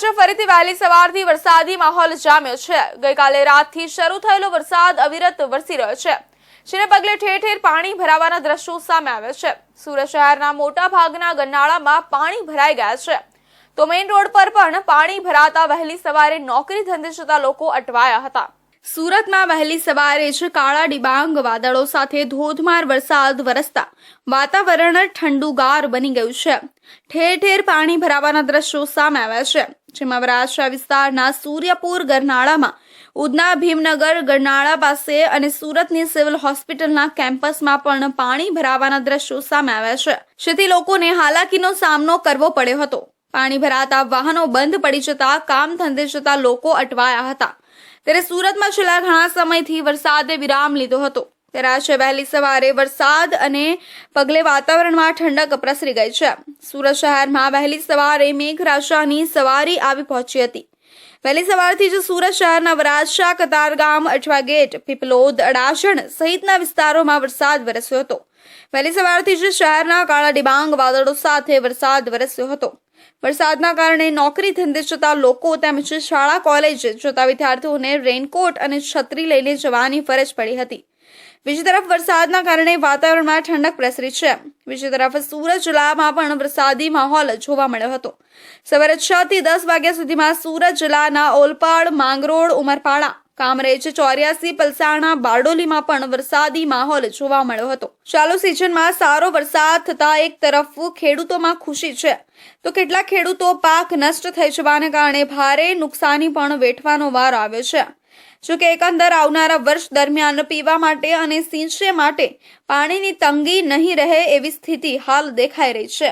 આજે ફરીથી વહેલી સવારથી વરસાદી માહોલ જામ્યો છે. ગઈકાલે રાતથી શરૂ થયેલો વરસાદ અવિરત વરસી રહ્યો છે. જેને પગલે ઠેર ઠેર પાણી ભરાવાના દ્રશ્યો સામે આવ્યા છે. સુરત શહેરના મોટા ભાગના ગરનાળામાં પાણી ભરાઈ ગયા છે. તો મેઇન રોડ પર પણ પાણી ભરાતા વહેલી સવારે નોકરી ધંધે જતા લોકો અટવાયા હતા. સુરતમાં વહેલી સવારે જ કાળા ડિબાંગ વાદળો સાથે ધોધમાર વરસાદ વરસતા વાતાવરણ ઠંડુગાર બની ગયું છે. ઠેર ઠેર પાણી ભરાવાના દ્રશ્યો સામે આવ્યા છે. જેમાં વરાછા વિસ્તારના સૂર્યપુર ગરનાળામાં ઉધના ભીમનગર ગરનાળા પાસે અને સુરતની સિવિલ હોસ્પિટલના કેમ્પસમાં પણ પાણી ભરાવાના દ્રશ્યો સામે આવ્યા છે. જેથી લોકોને હાલાકીનો સામનો કરવો પડ્યો હતો. પાણી ભરાતા વાહનો બંધ પડી જતા કામ ધંધે જતા લોકો અટવાયા હતા. ત્યારે સુરતમાં છેલ્લા ઘણા સમયથી વરસાદે વિરામ લીધો હતો. ત્યારે વહેલી સવારે વરસાદ અને પગલે વાતાવરણમાં ઠંડક પ્રસરી ગઈ છે. સુરત શહેરમાં વહેલી સવારે મેઘરાજાની સવારી આવી પહોંચી હતી. વહેલી સવારથી જ સુરત શહેરના વરાછા કતારગામ અઠવા ગેટ, પીપલોદ, અડાજણ સહિતના વિસ્તારોમાં વરસાદ વરસ્યો હતો. વહેલી સવારથી જ શહેરના કાળા ડિબાંગ વાદળો સાથે વરસાદ વરસ્યો હતો. વરસાદના કારણે નોકરી ધંધે જતા લોકો તેમજ શાળા, કોલેજ જતા વિદ્યાર્થીઓને રેનકોટ અને છત્રી લઈને જવાની ફરજ પડી હતી. બીજી તરફ વરસાદના કારણે વાતાવરણમાં ઠંડક પ્રસરી છે. બીજી તરફ સુરત જિલ્લામાં પણ વરસાદી માહોલ જોવા મળ્યો હતો. સવારે છ થી દસ વાગ્યા સુધીમાં સુરત જિલ્લાના ઓલપાડ, માંગરોળ, ઉમરપાડા, કામરેજ, ચોર્યાસી, પલસાણા, બારડોલીમાં પણ વરસાદી માહોલ જોવા મળ્યો હતો. ચાલુ સિઝનમાં સારો વરસાદ થતા એક તરફ ખેડૂતોમાં ખુશી છે. તો કેટલાક ખેડૂતો પાક નષ્ટ થઈ જવાને કારણે ભારે નુકસાની પણ વેઠવાનો વાર આવ્યો છે. જોકે એકંદર આવનારા વર્ષ દરમિયાન પીવા માટે અને સિંચે માટે પાણીની તંગી નહીં રહે એવી સ્થિતિ હાલ દેખાઈ રહી છે.